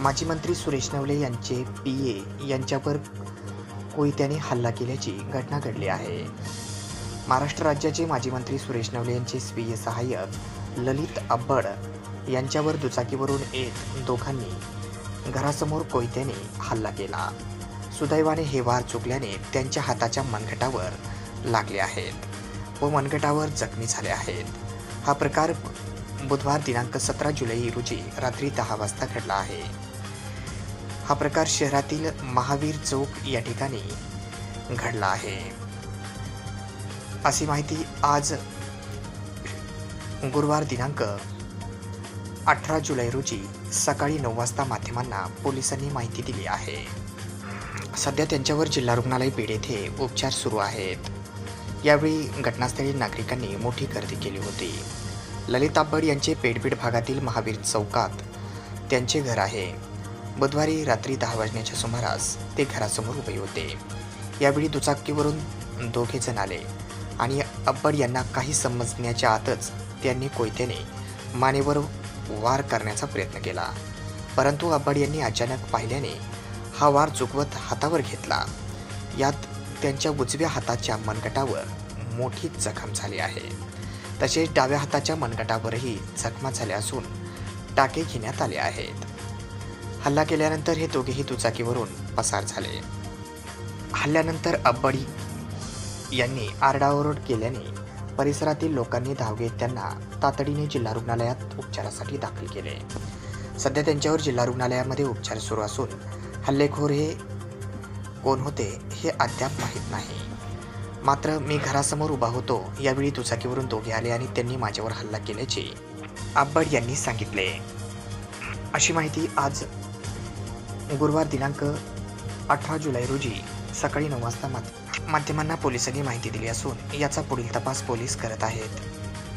माजी मंत्री सुरेश नवले यांचे पी ए यांच्यावर कोयत्याने हल्ला केल्याची घटना घडली आहे. महाराष्ट्र राज्याचे माजी मंत्री सुरेश नवले यांचे स्वीय सहाय्यक ललित अब्बड यांच्यावर दुचाकीवरून येत दोघांनी घरासमोर कोयत्याने हल्ला केला. सुदैवाने हे वार चुकल्याने त्यांच्या हाताच्या मनगटावर लागले आहेत व मनगटावर जखमी झाले आहेत. हा प्रकार बुधवार दिनांक सतरा जुलै रोजी रात्री दहा वाजता घडला आहे. हा प्रकार शहरातील महावीर चौक या ठिकाणी घडला आहे. अशी माहिती आज गुरुवार दिनांक अठरा जुलै रोजी सकाळी नऊ वाजता माध्यमांना पोलिसांनी माहिती दिली आहे. सध्या त्यांच्यावर जिल्हा रुग्णालय बीड येथे उपचार सुरू आहेत. यावेळी घटनास्थळी नागरिकांनी मोठी गर्दी केली होती. ललित यांचे पेडबीड भागातील महावीर चौकात. त्यांचे घर आहे. बुधवारी रात्री दहा वाजण्याच्या सुमारास ते घरासमोर उभे होते. यावेळी दुचाकीवरून दोघे जण आले आणि अब्बड यांना काही समजण्याच्या आतच त्यांनी कोयत्याने मानेवर वार करण्याचा प्रयत्न केला. परंतु अब्बड यांनी अचानक पाहिल्याने हा वार चुकवत हातावर घेतला. यात त्यांच्या उजव्या हाताच्या मनगटावर मोठी जखम झाली आहे. तसेच डाव्या हाताच्या मनगटावरही जखमा झाल्या असून टाके घेण्यात आले आहेत. हल्ला केल्यानंतर हे दोघेही दुचाकीवरून पसार झाले. हल्ल्यानंतर अब्बडी यांनी आरडाओरड केल्याने परिसरातील लोकांनी धाव घेत त्यांना तातडीने जिल्हा रुग्णालयात उपचारासाठी दाखल केले. सध्या त्यांच्यावर जिल्हा रुग्णालयामध्ये उपचार सुरू असून हल्लेखोर हे कोण होते हे अद्याप माहीत नाही. मात्र मी घरासमोर उभा होतो. यावेळी दुचाकीवरून दोघे आले आणि त्यांनी माझ्यावर हल्ला केल्याचे आब्बड यांनी सांगितले. अशी माहिती आज गुरुवार दिनांक अठरा जुलै रोजी सकाळी नऊ वाजता माध्यमांना पोलिसांनी माहिती दिली असून याचा पुढील तपास पोलीस करत आहेत.